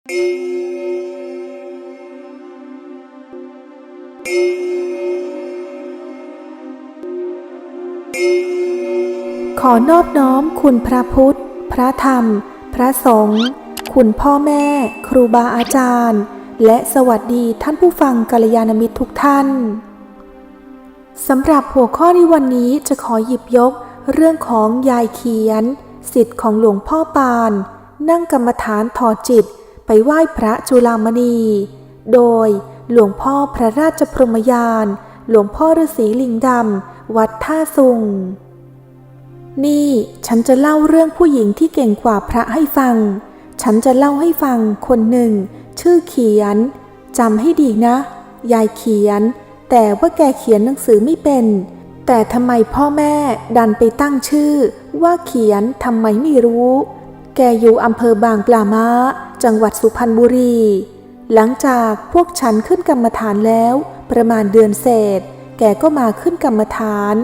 ขอนอบน้อมคุณพระพุทธ พระธรรม พระสงฆ์ คุณพ่อแม่ ครูบาอาจารย์ และสวัสดีท่านผู้ฟังกัลยาณมิตรทุกท่าน สำหรับหัวข้อในวันนี้จะขอหยิบยกเรื่องของยายเขียน สิทธิ์ของหลวงพ่อปาน นั่งกรรมฐานถอดจิต ไปไหว้พระจุลามณี โดยหลวงพ่อพระราชพรหมยาน หลวงพ่อฤาษีลิงดำ วัดท่าสุง นี่ฉันจะเล่าเรื่องผู้หญิงที่เก่งกว่าพระให้ฟัง ฉันจะเล่าให้ฟังคนหนึ่ง ชื่อเขียนจำให้ดีนะ ยายเขียน แต่ว่าแกเขียนหนังสือไม่เป็น แต่ทำไมพ่อแม่ดันไปตั้งชื่อ ว่าเขียนทำไมไม่รู้ แกอยู่อำเภอบางปลาม้า จังหวัดสุพรรณบุรี หลังจากพวกฉันขึ้นกรรมฐานแล้ว ประมาณเดือนเศษ แกก็มาขึ้นกรรมฐาน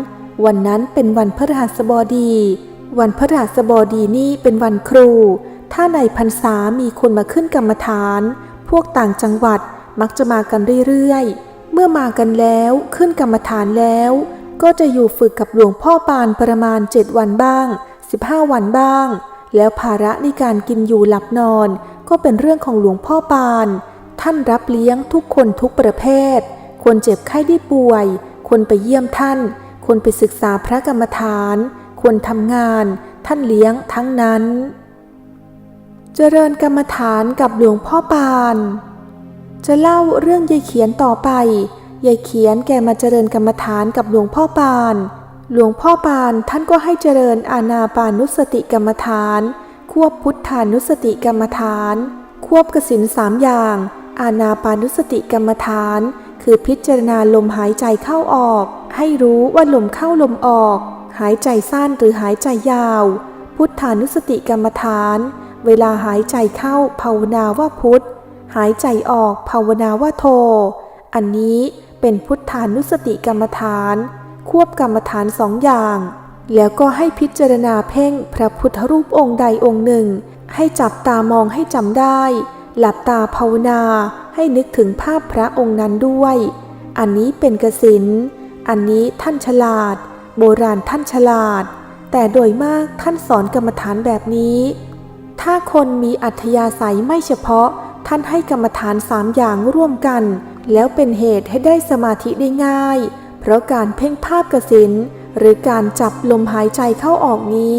วันนั้นเป็นวันพฤหัสบดี วันพฤหัสบดีนี่เป็นวันครู ถ้าในพรรษามีคนมาขึ้นกรรมฐาน พวกต่างจังหวัดมักจะมากันเรื่อยๆ เมื่อมากันแล้วขึ้นกรรมฐานแล้ว ก็จะอยู่ฝึกกับหลวงพ่อปานประมาณ 7 วันบ้าง 15 วันบ้าง แล้วภาระในการกินอยู่หลับนอน ก็เป็นเรื่องของหลวงพ่อปาน ท่านรับเลี้ยงทุกคนทุกประเภท คนเจ็บไข้ได้ป่วย คนไปเยี่ยมท่าน คนไปศึกษาพระกรรมฐาน คนทำงาน ท่านเลี้ยงทั้งนั้น เจริญกรรมฐานกับหลวงพ่อปาน จะเล่าเรื่องยายเขียนต่อไป ยายเขียนแกมาเจริญกรรมฐานกับหลวงพ่อปาน หลวงพ่อปานท่านก็ให้เจริญอาณาปานุสติกรรมฐาน ควบพุทธานุสติกรรมฐาน ควบกสินสามอย่าง อาณาปานุสติกรรมฐาน คือพิจารณาลมหายใจเข้าออก ให้รู้ว่าลมเข้าลมออก หายใจสั้นหรือหายใจยาว พุทธานุสติกรรมฐาน เวลาหายใจเข้าภาวนาว่าพุทธหายใจออกภาวนาว่าโท อันนี้เป็นพุทธานุสติกรรมฐาน ควบกรรมฐานสองอย่าง แล้วก็ให้พิจารณาเพ่งพระพุทธรูปองค์ใดองค์หนึ่ง ให้จับตามองให้จำได้ หลับตาภาวนาให้นึกถึงภาพพระองค์นั้นด้วย อันนี้เป็นกสินอันนี้ท่านฉลาด โบราณท่านฉลาด แต่โดยมากท่านสอนกรรมฐานแบบนี้ ถ้าคนมีอัธยาศัยไม่เฉพาะ ท่านให้กรรมฐานสามอย่างร่วมกัน แล้วเป็นเหตุให้ได้สมาธิได้ง่าย เพราะการเพ่งภาพกสิน หรือการจับลมหายใจเข้าออกนี้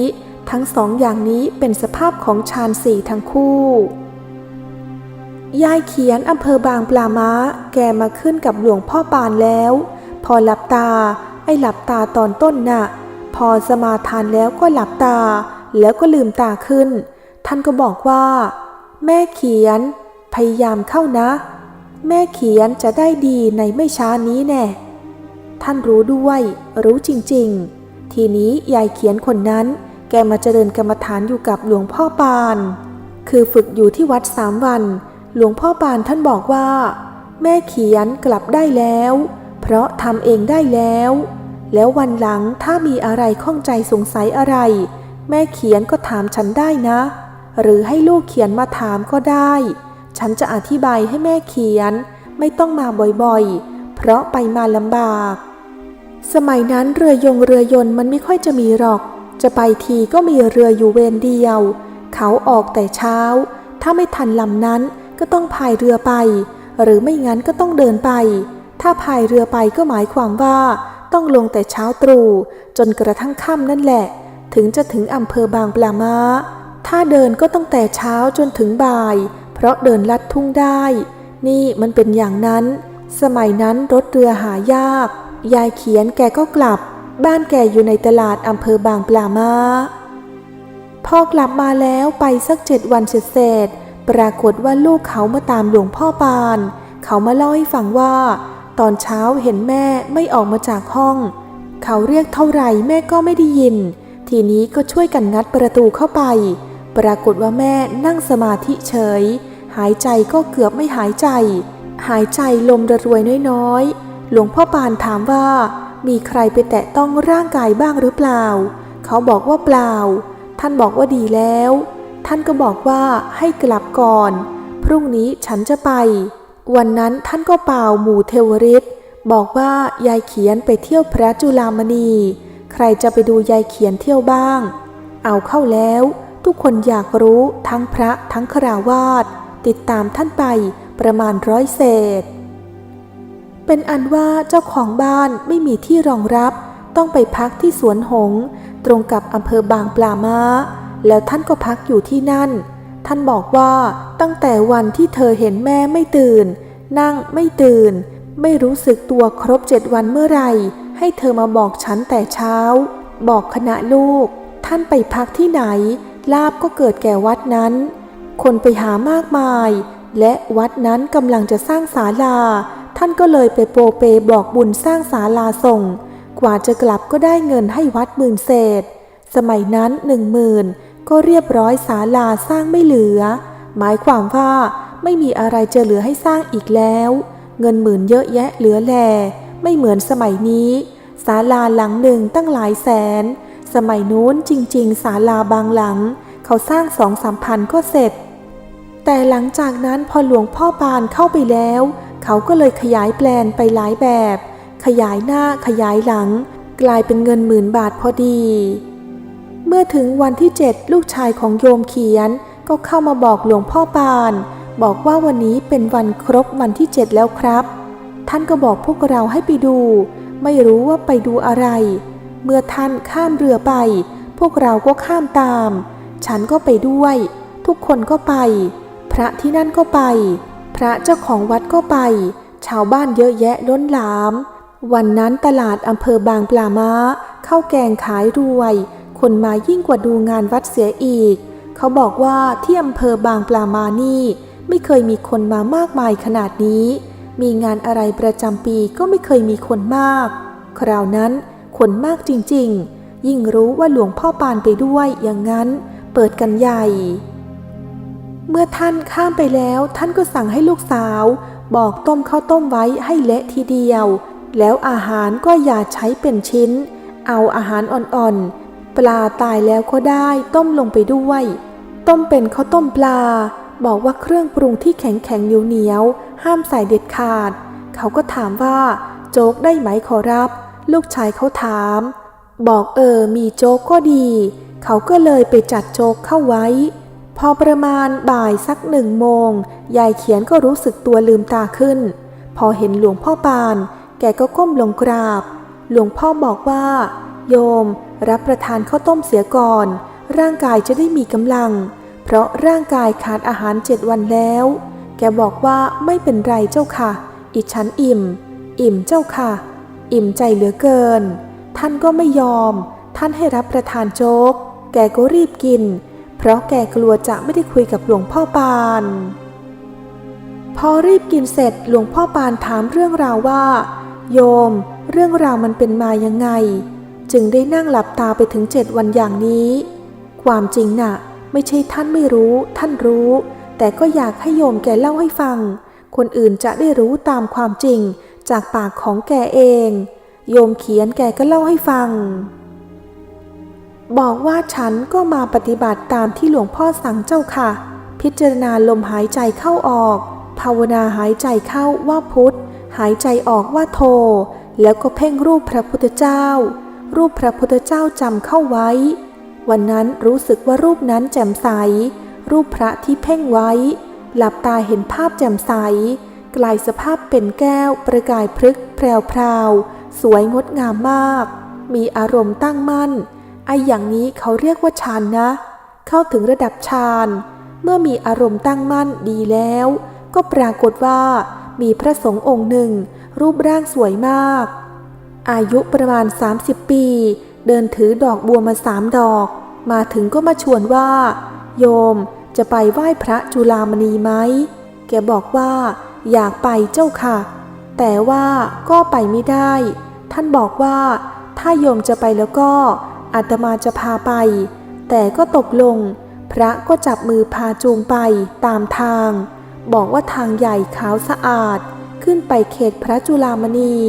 ทั้งสองอย่างนี้เป็นสภาพของฌานสี่ทั้งคู่ ยายเขียนอำเภอบางปลาม้าแกมาขึ้นกับหลวงพ่อปานแล้ว พอหลับตา ไอ้หลับตาตอนต้นน่ะ พอสมาทานแล้วก็หลับตา แล้วก็ลืมตาขึ้น ท่านก็บอกว่า แม่เขียน พยายามเข้านะ แม่เขียนจะได้ดีในไม่ช้านี้แน่ ท่านรู้ด้วย รู้จริงๆ ทีนี้ยายเขียนคนนั้น แกมาเจริญกรรมฐานอยู่กับหลวงพ่อปาน คือฝึกอยู่ที่วัดสามวัน หลวงพ่อปานท่านบอกว่า แม่เขียนกลับได้แล้ว เพราะทำเองได้แล้ว แล้ววันหลังถ้ามีอะไรข้องใจสงสัยอะไร แม่เขียนก็ถามฉันได้นะ หรือให้ลูกเขียนมาถามก็ได้ ฉันจะอธิบายให้แม่เขียนไม่ต้องมาบ่อยๆ เพราะไปมาลำบาก สมัยนั้นเรือยงเรือยนต์มันไม่ค่อยจะมีหรอก จะไปทีก็มีเรืออยู่เวรเดียว เขาออกแต่เช้า ถ้าไม่ทันลำนั้นก็ต้องพายเรือไป หรือไม่งั้นก็ต้องเดินไป ถ้าพายเรือไปก็หมายความว่าต้องลงแต่เช้าตรู่จนกระทั่งค่ำนั่นแหละ ถึงจะถึงอำเภอบางปลามาถ้าเดินก็ต้องแต่เช้าจนถึงบ่าย เพราะเดินลัดทุ่งได้ นี่มันเป็นอย่างนั้น สมัยนั้นรถเรือหายาก ยายเขียนแกก็กลับ บ้านแกอยู่ในตลาดอำเภอบางปลามาพอกลับมาแล้วไปสักเจ็ดวันเสร็จปรากฏว่าลูกเขามาตามหลวงพ่อปาน เขามาเล่าให้ฟังว่า ตอนเช้าเห็นแม่ไม่ออกมาจากห้อง เขาเรียกเท่าไหร่แม่ก็ไม่ได้ยิน ทีนี้ก็ช่วยกันงัดประตูเข้าไป ปรากฏว่าแม่นั่งสมาธิเฉย หายใจก็เกือบไม่หายใจ หายใจลมระรวยน้อยๆ หลวงพ่อปานถามว่า มีใครไปแตะต้องร่างกายบ้างหรือเปล่า เขาบอกว่าเปล่า ท่านบอกว่าดีแล้ว ท่านก็บอกว่าให้กลับก่อนพพรุ่งนี้ฉันจะไป วันนั้นท่านก็เป่าหมู่เทวริษบอกว่ายายเขียนไปเที่ยวพระจุลามณี ใครจะไปดูยายเขียนเที่ยวบ้าง เอาเข้าแล้ว ทุกคนอยากรู้ทั้งพระทั้งคราวาสติดตามท่านไป ประมาณร้อยเศษ เป็นอันว่าเจ้าของบ้านไม่มีที่รองรับ ต้องไปพักที่สวนหง ตรงกับอำเภอบางปลาม้าแล้วท่านก็พักอยู่ที่นั่น ท่านบอกว่าตั้งแต่วันที่เธอเห็นแม่ไม่ตื่น นั่งไม่ตื่น ไม่รู้สึกตัวครบเจ็ดวันเมื่อไหร่ ให้เธอมาบอกฉันแต่เช้า บอกคณะลูก ท่านไปพักที่ไหน ลาบก็เกิดแก่วัดนั้น คนไปหามากมาย และวัดนั้นกำลังจะสร้างศาลา ท่านก็เลยไปโปรเปบอกบุญสร้างศาลาส่ง กว่าจะกลับก็ได้เงินให้วัดหมื่นเศษ สมัยนั้นหนึ่งหมื่นก็เรียบร้อยศาลาสร้างไม่เหลือ หมายความว่าไม่มีอะไรจะเหลือให้สร้างอีกแล้ว เงินหมื่นเยอะแยะเหลือแล ไม่เหมือนสมัยนี้ศาลาหลังหนึ่งตั้งหลายแสน สมัยนู้นจริง ๆศาลาบางหลัง เขาสร้างสองสามพันก็เสร็จ แต่หลังจากนั้นพอหลวงพ่อปานเข้าไปแล้ว เขาก็เลยขยายแปลนไปหลายแบบ ขยายหน้าขยายหลัง กลายเป็นเงินหมื่นบาทพอดี เมื่อถึงวันที่เจ็ดลูกชายของโยมเขียน ก็เข้ามาบอกหลวงพ่อปาน บอกว่าวันนี้เป็นวันครบวันที่เจ็ดแล้วครับ ท่านก็บอกพวกเราให้ไปดู ไม่รู้ว่าไปดูอะไร เมื่อท่านข้ามเรือไป พวกเราก็ข้ามตาม ฉันก็ไปด้วย ทุกคนก็ไป ระที่นั่นก็ไป พระเจ้าของวัดก็ไป ชาวบ้านเยอะแยะล้นหลาม วันนั้นตลาดอำเภอบางปลาม้าข้าวแกงขายรวย คนมายิ่งกว่าดูงานวัดเสียอีก เขาบอกว่าที่อำเภอบางปลามานี่ ไม่เคยมีคนมามากมายขนาดนี้ มีงานอะไรประจำปีก็ไม่เคยมีคนมาก คราวนั้นคนมากจริงๆ ยิ่งรู้ว่าหลวงพ่อปานไปด้วยอย่างนั้น เปิดกันใหญ่ เมื่อท่านข้ามไปแล้ว ท่านก็สั่งให้ลูกสาว บอกต้มข้าวต้มไว้ให้เละทีเดียว แล้วอาหารก็อย่าใช้เป็นชิ้น เอาอาหารอ่อนๆ ปลาตายแล้วก็ได้ต้มลงไปด้วย ต้มเป็นข้าวต้มปลา บอกว่าเครื่องปรุงที่แข็งแข็งเหนียวเหนียวๆห้ามใส่เด็ดขาด เขาก็ถามว่าโจ๊กได้ไหมขอรับ ลูกชายเขาถาม บอกเออมีโจ๊กก็ดี เขาก็เลยไปจัดโจ๊กเข้าไว้ พอประมาณบ่ายสักหนึ่งโมง ยายเขียนก็รู้สึกตัวลืมตาขึ้น พอเห็นหลวงพ่อปาน แกก็ก้มลงกราบ หลวงพ่อบอกว่า โยม รับประทานข้าวต้มเสียก่อน ร่างกายจะได้มีกำลัง เพราะร่างกายขาดอาหารเจ็ดวันแล้ว แกบอกว่าไม่เป็นไรเจ้าค่ะ อิฉันอิ่ม อิ่มเจ้าค่ะ อิ่มใจเหลือเกิน ท่านก็ไม่ยอม ท่านให้รับประทานโจ๊ก แกก็รีบกิน ราะแกกลัวจะไม่ได้คุยกับหลวงพ่อปาน พอรีบกินเสร็จหลวงพ่อปานถามเรื่องราวว่า โยม เรื่องราวมันเป็นมายังไง จึงได้นั่งหลับตาไปถึงเจ็ดวันอย่างนี้ ความจริงน่ะ ไม่ใช่ท่านไม่รู้ ท่านรู้ แต่ก็อยากให้โยมแกเล่าให้ฟัง คนอื่นจะได้รู้ตามความจริง จากปากของแกเอง โยมเขียนแกก็เล่าให้ฟัง บอกว่าฉันก็มาปฏิบัติตามที่หลวงพ่อสั่งเจ้าค่ะ พิจารณาลมหายใจเข้าออก ภาวนาหายใจเข้าว่าพุทธหายใจออกว่าโท แล้วก็เพ่งรูปพระพุทธเจ้า รูปพระพุทธเจ้าจำเข้าไว้ วันนั้นรู้สึกว่ารูปนั้นแจ่มใส รูปพระที่เพ่งไว้ หลับตาเห็นภาพแจ่มใส กลายสภาพเป็นแก้วประกายพฤกแพรวสวยงดงามมาก มีอารมณ์ตั้งมั่น ไออย่างนี้เขาเรียกว่าฌานนะ เข้าถึงระดับฌานเมื่อมีอารมณ์ตั้งมั่นดีแล้ว ก็ปรากฏว่า มีพระสงฆ์องค์หนึ่ง รูปร่างสวยมาก อายุประมาณ 30 ปี เดินถือดอกบัวมาสามดอก มาถึงก็มาชวนว่า โยมจะไปไหว้พระจุลามณีไหม แกบอกว่า อยากไปเจ้าค่ะ แต่ว่าก็ไปไม่ได้ ท่านบอกว่า ถ้าโยมจะไปแล้วก็ อาตมาจะพาไป แต่ก็ตกลง พระก็จับมือพาจูงไปตามทาง บอกว่าทางใหญ่ขาวสะอาด ขึ้นไปเขตพระจุลามณี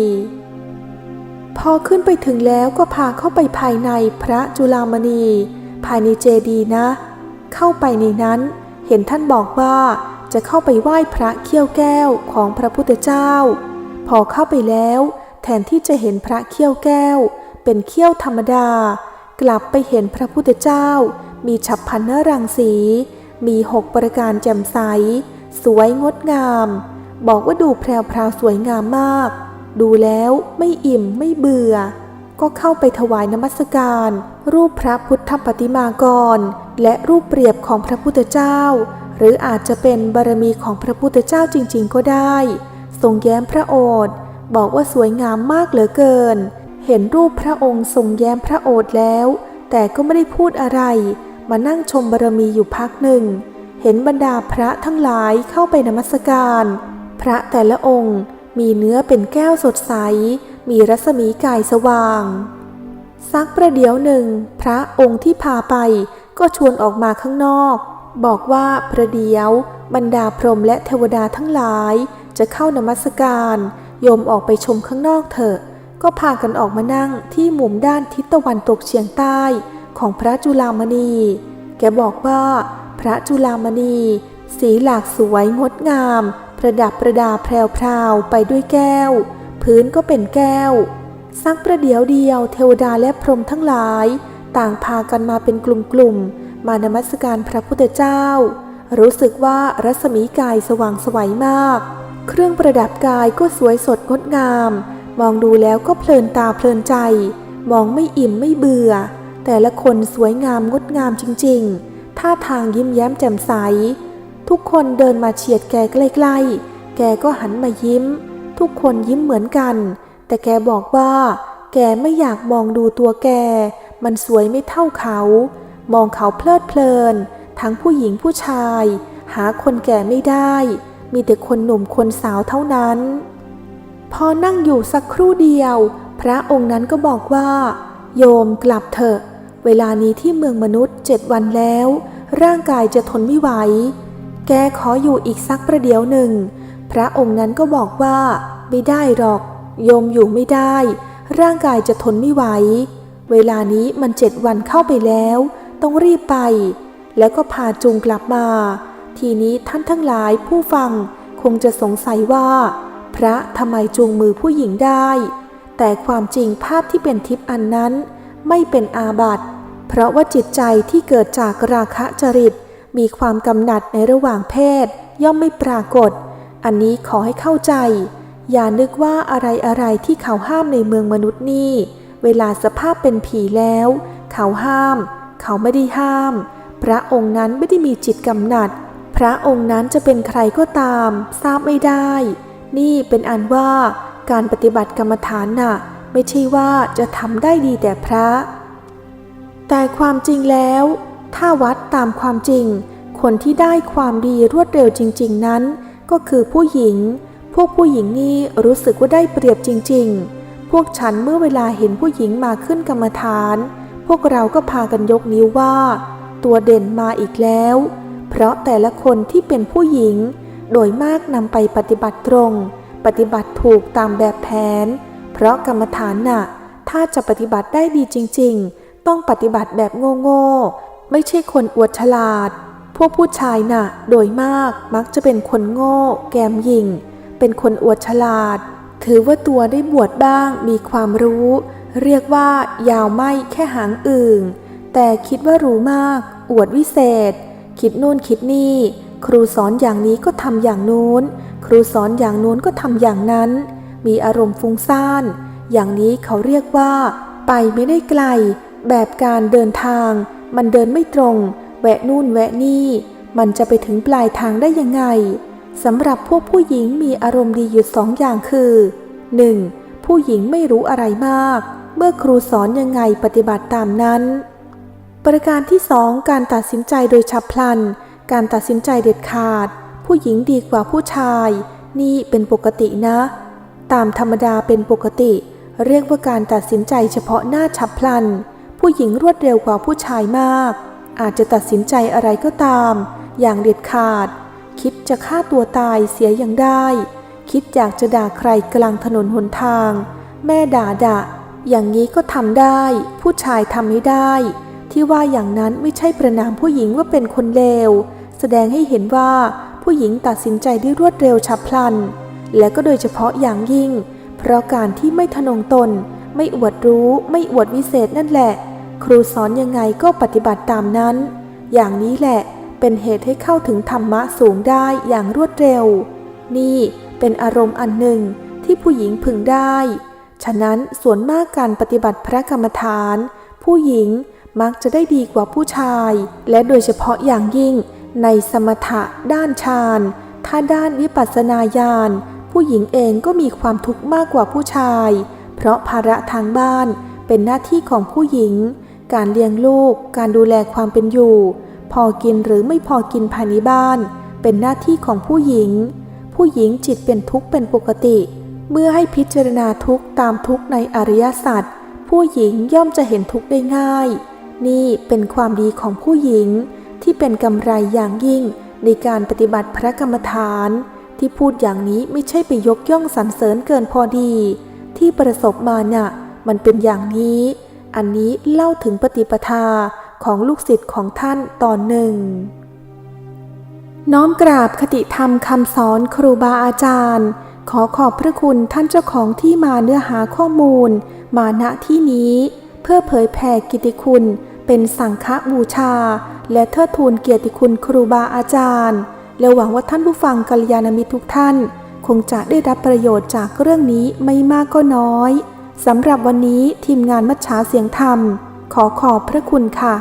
พอขึ้นไปถึงแล้วก็พาเข้าไปภายในพระจุลามณี ภายในเจดีนะ เข้าไปในนั้นเห็นท่านบอกว่าจะเข้าไปไหว้พระเขี้ยวแก้วของพระพุทธเจ้า พอเข้าไปแล้ว แทนที่จะเห็นพระเขี้ยวแก้ว เป็นเขี้ยวธรรมดา กลับไปเห็นพระพุทธเจ้า มีฉับพันนรังสี มีหกประการแจ่มใส สวยงดงาม บอกว่าดูแพรวพราวสวยงามมาก ดูแล้วไม่อิ่มไม่เบื่อ ก็เข้าไปถวายนมัสการ รูปพระพุทธปฏิมากร และรูปเปรียบของพระพุทธเจ้า หรืออาจจะเป็นบารมีของพระพุทธเจ้าจริง ๆ ก็ได้ ทรงแย้มพระโอษฐ์บอกว่าสวยงามมากเหลือเกิน เห็นรูปพระองค์ทรงแย้มพระโอษฐ์แล้ว แต่ก็ไม่ได้พูดอะไร มานั่งชมบารมีอยู่พักหนึ่ง เห็นบรรดาพระทั้งหลายเข้าไปนมัสการ พระแต่ละองค์มีเนื้อเป็นแก้วสดใส มีรัศมีกายสว่าง สักประเดี๋ยวหนึ่ง พระองค์ที่พาไปก็ชวนออกมาข้างนอก บอกว่าประเดี๋ยว บรรดาพรหมและเทวดาทั้งหลาย จะเข้านมัสการ โยมออกไปชมข้างนอกเถอะ ก็พากันออกมานั่งที่มุมด้านทิศตะวันตกเฉียงใต้ของพระจุลามณี แกบอกว่าพระจุลามณี สีหลากสวยงดงาม ประดับประดาแพรวๆไปด้วยแก้ว พื้นก็เป็นแก้ว สักประเดี๋ยวเดียวเทวดาและพรหมทั้งหลาย ต่างพากันมาเป็นกลุ่มๆมานมัสการพระพุทธเจ้า รู้สึกว่ารัศมีกายสว่างสวัยมาก เครื่องประดับกายก็สวยสดงดงาม มองดูแล้วก็เพลินตาเพลินใจ มองไม่อิ่มไม่เบื่อ แต่ละคนสวยงามงดงามจริงๆ ท่าทางยิ้มแย้มแจ่มใส ทุกคนเดินมาเฉียดแกใกล้ๆ แกก็หันมายิ้ม ทุกคนยิ้มเหมือนกัน แต่แกบอกว่า แกไม่อยากมองดูตัวแก มันสวยไม่เท่าเขา มองเขาเพลิดเพลิน ทั้งผู้หญิงผู้ชาย หาคนแก่ไม่ได้ มีแต่คนหนุ่มคนสาวเท่านั้น พอนั่งอยู่สักครู่เดียว พระองค์นั้นก็บอกว่า โยมกลับเถอะ เวลานี้ที่เมืองมนุษย์เจ็ดวันแล้ว ร่างกายจะทนไม่ไหว แกขออยู่อีกสักประเดี๋ยวหนึ่ง พระองค์นั้นก็บอกว่า ไม่ได้หรอก โยมอยู่ไม่ได้ ร่างกายจะทนไม่ไหว เวลานี้มันเจ็ดวันเข้าไปแล้ว ต้องรีบไป แล้วก็พาจูงกลับมา ทีนี้ท่านทั้งหลายผู้ฟังคงจะสงสัยว่า พระทำไมจูงมือผู้หญิงได้ แต่ความจริงภาพที่เป็นทิพย์อันนั้นไม่เป็นอาบัติ เพราะว่าจิตใจที่เกิดจากราคะจริต มีความกำหนัดในระหว่างเพศ ย่อมไม่ปรากฏ อันนี้ขอให้เข้าใจ อย่านึกว่าอะไรอะไรที่เขาห้ามในเมืองมนุษย์นี่ เวลาสภาพเป็นผีแล้ว เขาห้าม เขาไม่ได้ห้าม พระองค์นั้นไม่ได้มีจิตกำหนัด พระองค์นั้นจะเป็นใครก็ตาม ทราบไม่ได้ นี่เป็นอันว่าการปฏิบัติกรรมฐานน่ะ ไม่ใช่ว่าจะทำได้ดีแต่พระ แต่ความจริงแล้ว ถ้าวัดตามความจริง คนที่ได้ความดีรวดเร็วจริง ๆ นั้น ก็คือผู้หญิง พวกผู้หญิงนี่รู้สึกว่าได้เปรียบจริง ๆ พวกฉันเมื่อเวลาเห็นผู้หญิงมาขึ้นกรรมฐาน พวกเราก็พากันยกนิ้วว่า ตัวเด่นมาอีกแล้ว เพราะแต่ละคนที่เป็นผู้หญิง โดยมากนำไปปฏิบัติตรง ปฏิบัติถูกตามแบบแผน เพราะกรรมฐานน่ะ ถ้าจะปฏิบัติได้ดีจริง ๆ ต้องปฏิบัติแบบโง่ๆ ไม่ใช่คนอวดฉลาด พวกผู้ชายน่ะ โดยมากมักจะเป็นคนโง่ แกมหยิง เป็นคนอวดฉลาด ถือว่าตัวได้บวชบ้าง มีความรู้ เรียกว่ายาวไม่แค่หางอื่งแต่คิดว่ารู้มาก อวดวิเศษ คิดนู่นคิดนี่ ครูสอนอย่างนี้ก็ทำอย่างนู้น ครูสอนอย่างนู้นก็ทำอย่างนั้น มีอารมณ์ฟุ้งซ่าน อย่างนี้เขาเรียกว่า ไปไม่ได้ไกล แบบการเดินทาง มันเดินไม่ตรง แวะนู่นแวะนี่ มันจะไปถึงปลายทางได้ยังไงสำหรับพวกผู้หญิงมีอารมณ์ดีอยู่สองอย่างคือ 1. ผู้หญิงไม่รู้อะไรมาก เมื่อครูสอนยังไงปฏิบัติตามนั้น ประการที่สองการตัดสินใจโดยฉับพลัน การตัดสินใจเด็ดขาด ผู้หญิงดีกว่าผู้ชาย นี่เป็นปกตินะ ตามธรรมดาเป็นปกติ เรียกว่าการตัดสินใจเฉพาะหน้าฉับพลัน ผู้หญิงรวดเร็วกว่าผู้ชายมาก อาจจะตัดสินใจอะไรก็ตาม อย่างเด็ดขาด คิดจะฆ่าตัวตายเสียยังได้ คิดอยากจะด่าใครกลางถนนหนทาง แม่ด่าด่าอย่างนี้ก็ทำได้ ผู้ชายทำไม่ได้ ที่ว่าอย่างนั้นไม่ใช่ประนามผู้หญิงว่าเป็นคนเลว แสดงให้เห็นว่าผู้หญิงตัดสินใจได้รวดเร็วฉับพลัน และก็โดยเฉพาะอย่างยิ่ง เพราะการที่ไม่ทะนงตน ไม่อวดรู้ไม่อวดวิเศษนั่นแหละ ครูสอนยังไงก็ปฏิบัติตามนั้น อย่างนี้แหละเป็นเหตุให้เข้าถึงธรรมะสูงได้อย่างรวดเร็ว นี่เป็นอารมณ์อันหนึ่งที่ผู้หญิงพึงได้ ฉะนั้นส่วนมากการปฏิบัติพระกรรมฐาน ผู้หญิงมักจะได้ดีกว่าผู้ชาย และโดยเฉพาะอย่างยิ่ง ในสมถะด้านฌานถ้าด้านวิปัสสนาญาณผู้หญิงเองก็มีความทุกข์มากกว่าผู้ชาย เพราะภาระทางบ้านเป็นหน้าที่ของผู้หญิง การเลี้ยงลูก การดูแลความเป็นอยู่ พอกินหรือไม่พอกินภายในบ้าน เป็นหน้าที่ของผู้หญิง ผู้หญิงจิตเป็นทุกข์เป็นปกติ เมื่อให้พิจารณาทุกข์ตามทุกข์ในอริยสัจผู้หญิงย่อมจะเห็นทุกข์ได้ง่าย นี่เป็นความดีของผู้หญิง ที่เป็นกำไรอย่างยิ่งในการปฏิบัติพระกรรมฐาน ที่พูดอย่างนี้ไม่ใช่ไปยกย่องสรรเสริญเกินพอดี ที่ประสบมาน่ะมันเป็นอย่างนี้ อันนี้เล่าถึงปฏิปทาของลูกศิษย์ของท่านตอนหนึ่ง น้อมกราบคติธรรมคำสอนครูบาอาจารย์ ขอขอบพระคุณท่านเจ้าของที่มาเนื้อหาข้อมูล มาณที่นี้ เพื่อเผยแผ่กิติคุณ เป็นสังฆบูชา และเทิดทูนเกียรติคุณครูบาอาจารย์ และหวังว่าท่านผู้ฟังกัลยาณมิตรทุกท่าน คงจะได้รับประโยชน์จากเรื่องนี้ไม่มากก็น้อยสำหรับวันนี้ทีมงานมัชชาเสียงธรรม ขอขอบพระคุณค่ะ